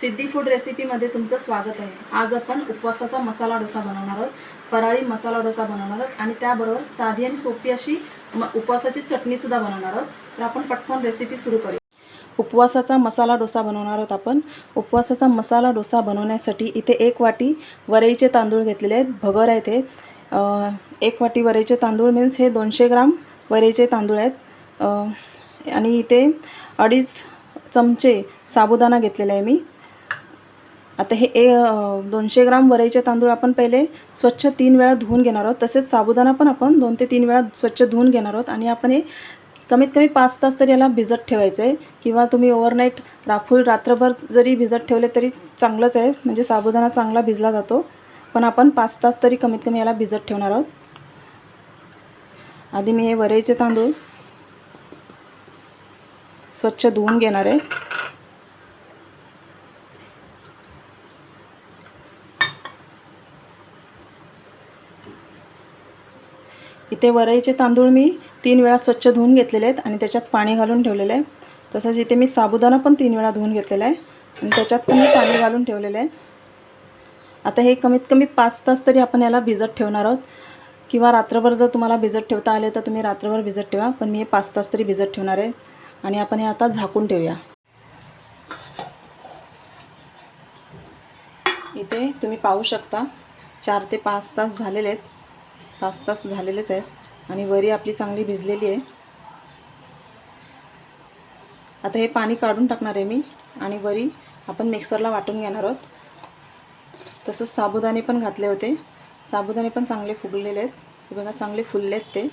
सिद्धी food रेसिपीमध्ये तुमचं स्वागत आहे. आज आपण उपवासाचा मसाला डोसा बनवणार आहोत. फराळी मसाला डोसा बनवणार आहोत आणि त्याबरोबर साधी आणि सोपी अशी म उपवासाची चटणीसुद्धा बनवणार आहोत. तर आपण पटकन रेसिपी सुरू करूया. उपवासाचा मसाला डोसा बनवणार आहोत आपण. उपवासाचा मसाला डोसा बनवण्यासाठी इथे एक वाटी वरईचे तांदूळ घेतलेले आहेत. भगर आहे ते. एक वाटी वरईचे तांदूळ मीन्स हे दोनशे ग्राम वरईचे तांदूळ आहेत. आणि इथे अडीच चमचे साबुदाणा घेतलेला आहे मी. आता हे ए दोनशे ग्राम वरईचे तांदूळ आपण पहिले स्वच्छ तीन वेळा धुवून घेणार आहोत. तसेच साबुदाणा पण आपण दोन ते तीन वेळा स्वच्छ धुवून घेणार आहोत. आणि आपण हे कमीत कमी पाच तास तरी याला भिजत ठेवायचं आहे किंवा तुम्ही ओव्हरनाईट राफूल रात्रभर जरी भिजत ठेवले तरी चांगलंच आहे. म्हणजे साबुदाणा चांगला भिजला जातो. पण आपण पाच तास तरी कमीत कमी याला भिजत ठेवणार आहोत. आधी मी हे वरईचे तांदूळ स्वच्छ धुवून घेणार आहे. इथे वरईचे तांदूळ मी तीन वेळा स्वच्छ धुवून घेतलेले आहेत आणि त्याच्यात पाणी घालून ठेवलेलं आहे. तसंच इथे मी साबुदाणा पण तीन वेळा धुवून घेतलेला आहे आणि त्याच्यात पण मी पाणी घालून ठेवलेलं आहे. आता हे कमीत कमी पाच तास तरी आपण याला भिजत ठेवणार आहोत. किंवा रात्रभर जर तुम्हाला भिजत ठेवता आले तर तुम्ही रात्रभर भिजत ठेवा पण मी हे पाच तास तरी भिजत ठेवणार आहे. आणि आपण हे आता झाकून ठेवूया. इथे तुम्ही पाहू शकता चार ते पाच तास झालेले आहेत. पाच तास झालेलेच आहेत आणि वरी आपली चांगली भिजलेली आहे. आता हे पाणी काढून टाकणार आहे मी. आणि वरी आपण मिक्सरला वाटून घेणार आहोत. तसंच साबुदाणे पण घातले होते. साबुदाणे पण चांगले फुगलेले आहेत. हे बघा चांगले फुलले आहेत ते.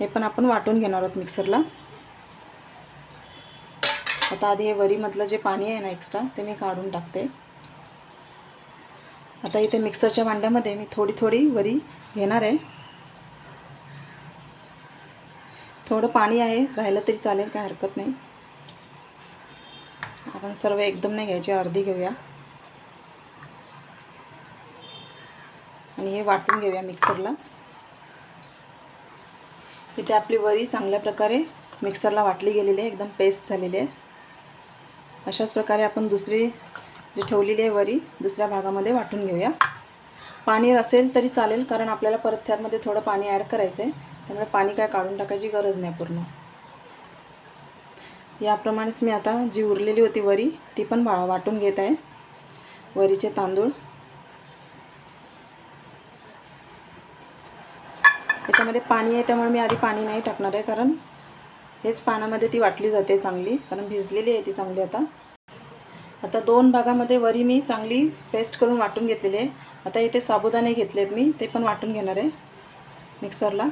हे पण आपण वाटून घेणार आहोत मिक्सरला. आता आधी हे वरीमधलं जे पाणी आहे ना एक्स्ट्रा ते मी काढून टाकते. आता इथे मिक्सरच्या भांड्यामध्ये मी थोडी थोडी वरी घेणार आहे. थोडं पाणी आहे राहिलं तरी चालेल काय हरकत नाही. आपण सर्व एकदम नाही घ्यायचे अर्धी घेऊया. आणि हे वाटून घेऊया मिक्सरला. इथे आपली वरी चांगल्या प्रकारे मिक्सरला वाटली गेलेली आहे एकदम पेस्ट झालेली आहे. अशाच प्रकारे आपण दुसरी जी ठेवलेली आहे वरी दुसऱ्या भागामध्ये वाटून घेऊया. पाणी असेल तरी चालेल कारण आपल्याला परत त्यामध्ये थोडं पाणी ॲड करायचं आहे त्यामुळे पाणी काय काढून टाकायची गरज नाही पूर्ण. याप्रमाणेच मी आता जी उरलेली होती वरी ती पण वा वाटून घेत आहे. वरीचे तांदूळ. याच्यामध्ये पाणी आहे त्यामुळे मी आधी पाणी नाही टाकणार आहे कारण हेच पाण्यामध्ये ती वाटली जाते चांगली कारण भिजलेली आहे ती चांगली आता. आता दोन भागामध्ये वरी मी चांगली पेस्ट करून वाटून घेतलेली आहे. आता इथे साबुदाणे घेतले आहेत मी ते पण वाटून घेणार आहे. मिक्सरला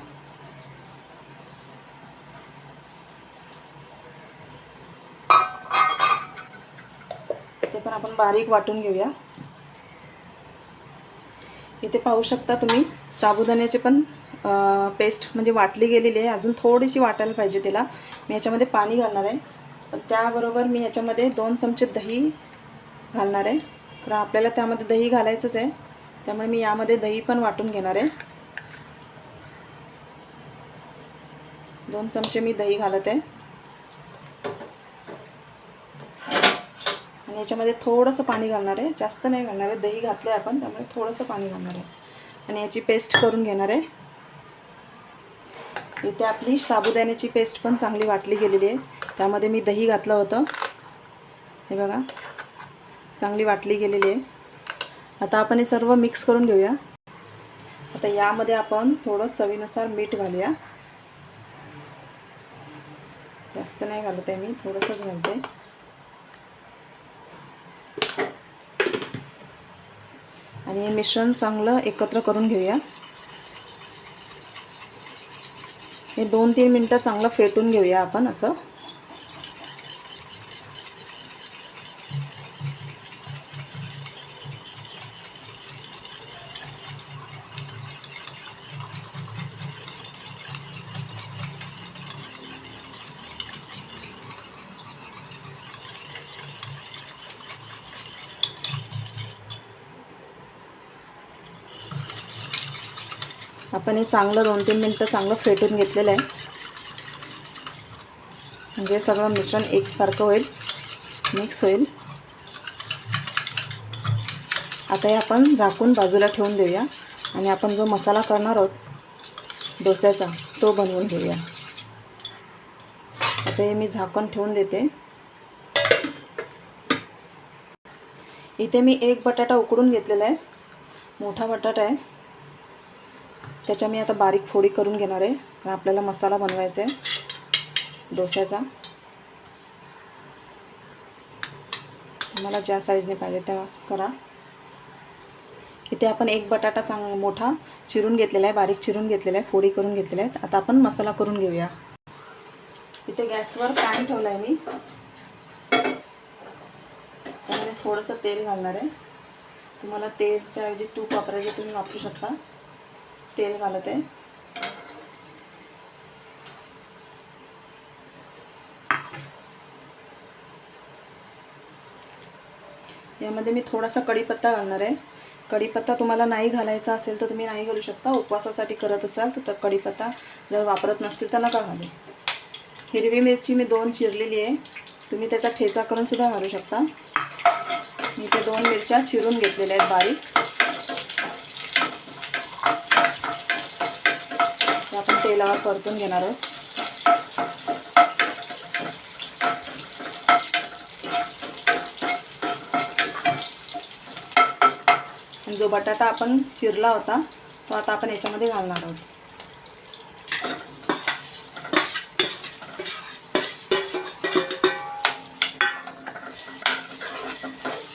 ते पण आपण बारीक वाटून घेऊया. इथे पाहू शकता तुम्ही साबुदाण्याचे पण पेस्ट म्हणजे वाटली गेलेली आहे. अजून थोडीशी वाटायला पाहिजे तिला. मी याच्यामध्ये पाणी घालणार आहे. त्याबरोबर मी याच्यामध्ये दोन चमचे दही घालणार आहे. कारण आपल्याला त्यामध्ये दही घालायचंच आहे. त्यामुळे मी यामध्ये दही पण वाटून घेणार आहे. दोन चमचे मी दही घालत आहे. आणि याच्यामध्ये थोडंसं पाणी घालणार आहे. जास्त नाही घालणार आहे. दही घातलं आहे आपण त्यामुळे थोडंसं पाणी घालणार आहे. आणि याची पेस्ट करून घेणार आहे. इथे आपली साबुदाण्याची पेस्ट पण चांगली वाटली गेलेली आहे. त्यामध्ये मी दही घातलं होतं. हे बघा. चांगली वाटली गेलेली आहे. आता आपण हे सर्व मिक्स करून घेऊया. आता यामध्ये आपण थोडं चवीनुसार मीठ घालूया. जास्त नाही घालत आहे मी थोडंसंच घालते. आणि हे मिश्रण चांगलं एकत्र करून घेऊया. हे दोन तीन मिनटं चांगलं फेटून घेऊया आपण असं. आपण हे चांगलं दोन तीन मिनटं चांगलं फेटून घेतलेलं आहे. म्हणजे सगळं मिश्रण एकसारखं होईल. मिक्स होईल. आता हे आपण झाकून बाजूला ठेवून देऊया. आणि आपण जो मसाला करणार आहोत डोस्याचा तो बनवून घेऊया. आता हे मी झाकण ठेवून देते. इथे मी एक बटाटा उकडून घेतलेला आहे. मोठा बटाटा आहे. त्याच्या मी आता बारीक फोडी करून घेणार आहे. कारण आपल्याला मसाला बनवायचा आहे. डोस्याचा. मला ज्या साईजने पाहिजे त्या करा. इथे आपण एक बटाटा चांग मोठा चिरून घेतलेला आहे. बारीक चिरून घेतलेला आहे. फोडी करून घेतलेल्या आहेत आता आपण मसाला करून घेऊया. इथे गॅसवर पॅन ठेवला आहे मी. त्यामध्ये थोडंसं तेल घालणार आहे. तुम्हाला तेलच्या ऐवजी तूप वापरायचे तुम्ही वापरू शकता. तेल घालत. आहे यामध्ये मी थोडासा कढीपत्ता घालणार आहे. कढीपत्ता तुम्हाला नाही घालायचा असेल तर तुम्ही नाही घालू शकता. उपवासासाठी करत असाल तर कढीपत्ता जर वापरत नसतील तर नका घालू. हिरवी मिरची मी दोन चिरलेली आहे. तुम्ही त्याचा ठेचा करून सुद्धा घालू शकता. मी त्या दोन मिरच्या चिरून घेतलेल्या आहेत बारीक त्या आपण तेलावर परतून घेणार आहोत. जो बटाटा आपण चिरला होता तो आता आपण याच्यामध्ये घालणार आहोत.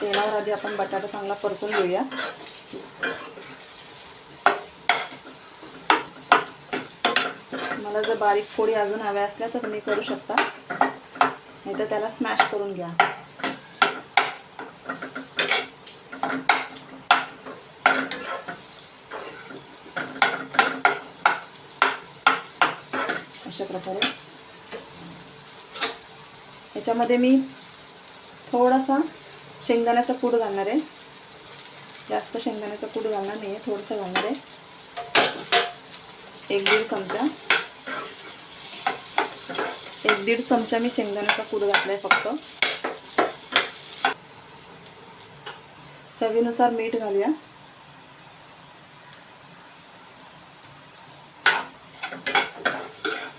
तेलावर आधी आपण बटाटा चांगला परतून घेऊया. तुम्हाला जर बारीक फोडी अजून हव्या असल्या तर तुम्ही करू शकता. नाही तर त्याला स्मॅश करून घ्या. अशा प्रकारे. याच्यामध्ये मी थोडासा शेंगदाण्याचा कूड घालणार आहे. जास्त शेंगदाण्याचा कूड घालणार नाही आहे थोडंसं घालणार आहे. एक दीड चमचा. दीड चमचा मी शेंगदाण्याचा कूड घातला आहे फक्त. चवीनुसार मीठ घालूया.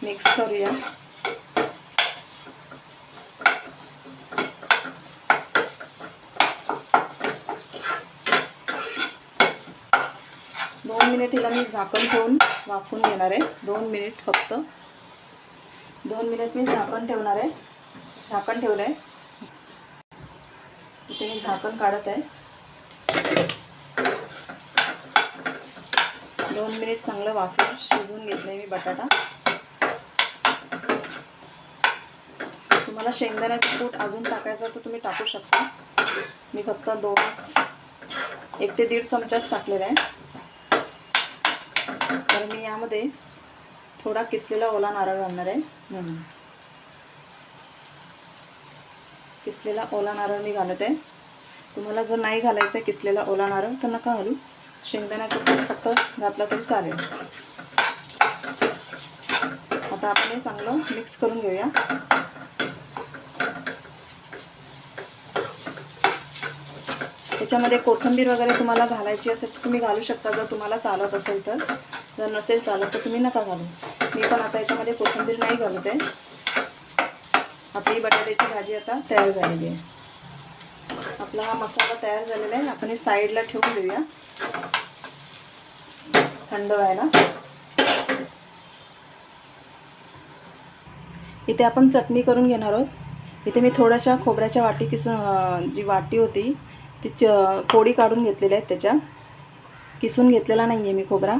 मिक्स करूया. दोन मिनिट हिला मी झाकण ठेवून वाफून घेणार आहे. दोन मिनिट फक्त. दोन मिनिट मी झाकण ठेवणार आहे. झाकण ठेवलं आहे इथे मी झाकण काढत आहे. दोन मिनिट चांगलं वाफवून शिजवून घेतलं मी बटाटा. तुम्हाला शेंगदाण्याचं कूट अजून टाकायचं तर तुम्ही टाकू शकता. मी फक्त दोनच एक ते दीड चमचाच टाकलेला आहे. तर मी यामध्ये थोडा किसलेला ओला नारळ घालणार आहे. म्हणून किसलेला ओला नारळ मी घालत आहे. तुम्हाला जर नाही घालायचं आहे किसलेला ओला नारळ तर नका घालू. शेंगदाण्याचं पण फक्त घातलं तरी चालेल. आता आपण हे चांगलं मिक्स करून घेऊया. त्याच्यामध्ये कोथिंबीर वगैरे तुम्हाला घालायची असेल तर तुम्ही घालू शकता जर तुम्हाला चालत असेल तर. जर नसेल चालत तर तुम्ही नका घालू. मी पण आता याच्यामध्ये कोथिंबीर नाही घालत. आहे आपली बटाट्याची भाजी आता तयार झालेली आहे. आपला हा मसाला तयार झालेला आहे. आपण हे साईडला ठेवून देऊया. थंड व्हायला. इथे आपण चटणी करून घेणार आहोत. इथे मी थोड्याशा खोबऱ्याच्या वाटी किसून जी वाटी होती ती च पोळी काढून घेतलेल्या आहेत त्याच्या. किसून घेतलेला नाही आहे मी खोबरा.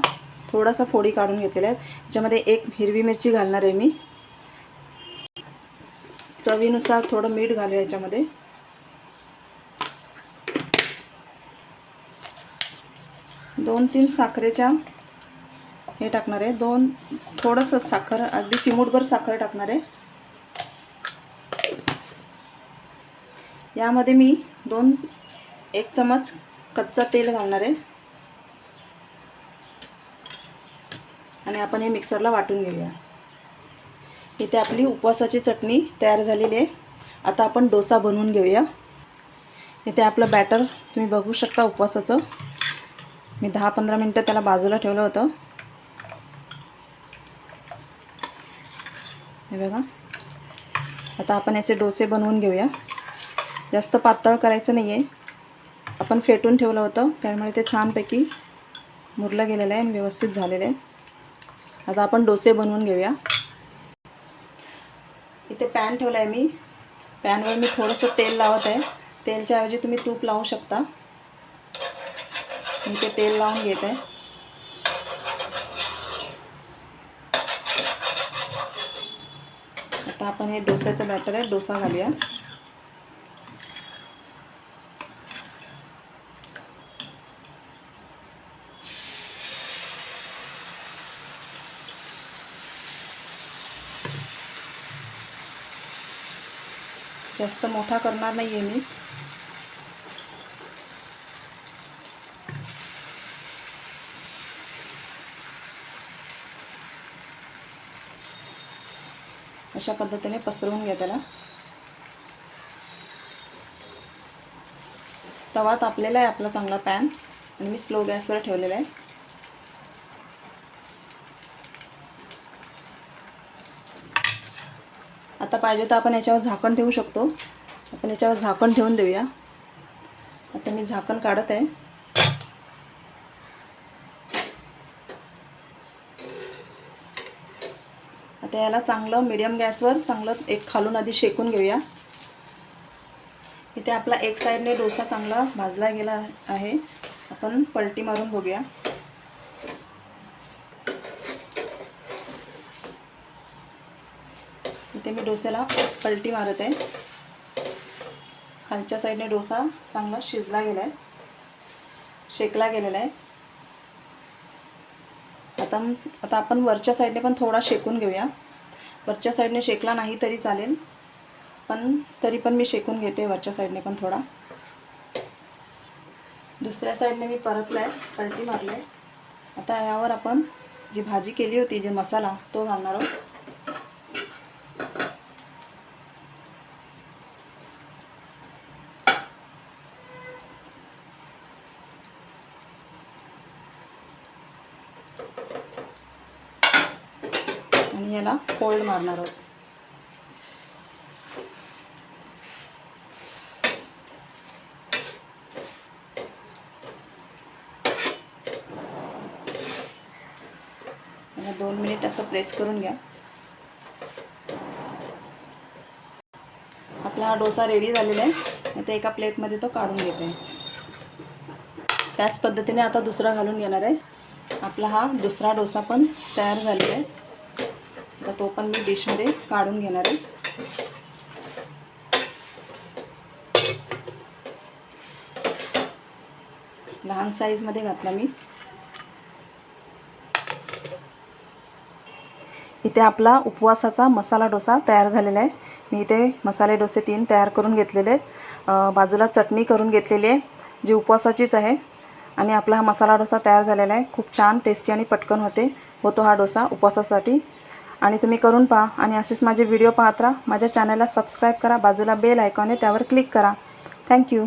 थोडासा फोडी काढून घेतलेल्या आहेत. याच्यामध्ये एक हिरवी मिरची घालणार आहे मी. चवीनुसार थोडं मीठ घालूया याच्यामध्ये. दोन तीन साखरेच्या हे टाकणार आहे. दोन थोडंसं साखर अगदी चिमूटभर साखर टाकणार आहे. यामध्ये मी दोन एक चमच कच्चा तेल घालणार आहे. आणि आपण हे मिक्सरला वाटून घेऊया. इथे आपली उपवासाची चटणी तयार झालेली आहे. आता आपण डोसा बनवून घेऊया. इथे आपलं बॅटर तुम्ही बघू शकता उपवासाचं. मी दहा पंधरा मिनटं त्याला बाजूला ठेवलं होतं. हे बघा. आता आपण याचे डोसे बनवून घेऊया. जास्त पातळ करायचं नाही आहे आपण फेटून ठेवलं होतं. त्यामुळे ते छानपैकी मुरलं गेलेलं आहे आणि व्यवस्थित झालेलं आहे. आता आपण डोसे बनवून घेऊया. इथे पॅन ठेवला आहे मी पॅनवर मी थोडंसं तेल लावत आहे. तेलच्या ऐवजी तुम्ही तूप लावू शकता. मी ते तेल लावून घेत. आहे आता आपण हे डोस्याचं बॅटर आहे. डोसा घालूया. जास्त मोठा करणार नाही आहे मी. अशा पद्धतीने पसरवून घ्या त्याला. तवा तापलेला आहे आपला चांगला पॅन. आणि मी स्लो गॅसवर ठेवलेला आहे. आता पाहिजे तर आपण याच्यावर झाकण ठेवू शकतो. आपण याच्यावर झाकण ठेवून देऊया. आता मी झाकण काढत आहे. आता याला चांगलं मीडियम गॅसवर चांगलं एक खालून आधी शेकून घेऊया. इथे आपला एक साईडने डोसा चांगला भाजला गेला आहे. आपण पलटी मारून बघूया. मी डोस्याला पलटी मारत आहे. खालच्या साईडने डोसा चांगला शिजला गेला आहे शेकला गेलेला आहे. आता आता आपण वरच्या साईडने पण थोडा शेकून घेऊया. वरच्या साईडने शेकला नाही तरी चालेल पण तरी पण मी शेकून घेते वरच्या साईडने पण थोडा. दुसऱ्या साईडने मी परतला आहे पलटी मारली आहे आता यावर आपण जी भाजी केली होती जे मसाला तो घालणार आहोत. आणि याला फोल्ड मारणार आहोत. दोन मिनिट असं प्रेस करून घ्या. आपला हा डोसा रेडी झालेला आहे. आता एका प्लेटमध्ये तो काढून घेत. आहे त्याच पद्धतीने आता दुसरा घालून घेणार आहे. आपला हा दुसरा डोसा पण तयार झालेला आहे. आता तो पण मी डिशमध्ये काढून घेणार आहे. लहान साईजमध्ये घातला मी. इथे आपला उपवासाचा मसाला डोसा तयार झालेला आहे. मी इथे मसाले डोसे तीन तयार करून घेतलेले आहेत. बाजूला चटणी करून घेतलेली आहे जी उपवासाचीच आहे. आणि आपला हा मसाला डोसा तयार झालेला आहे. खूप छान टेस्टी आणि पटकन होते. होतो हा डोसा उपवासासाठी. आणि तुम्ही करून पहा आणि असेच माझे व्हिडिओ पाहत राहा. माझ्या चॅनलला सबस्क्राईब करा. बाजूला बेल आयकॉन आहे त्यावर क्लिक करा. थँक्यू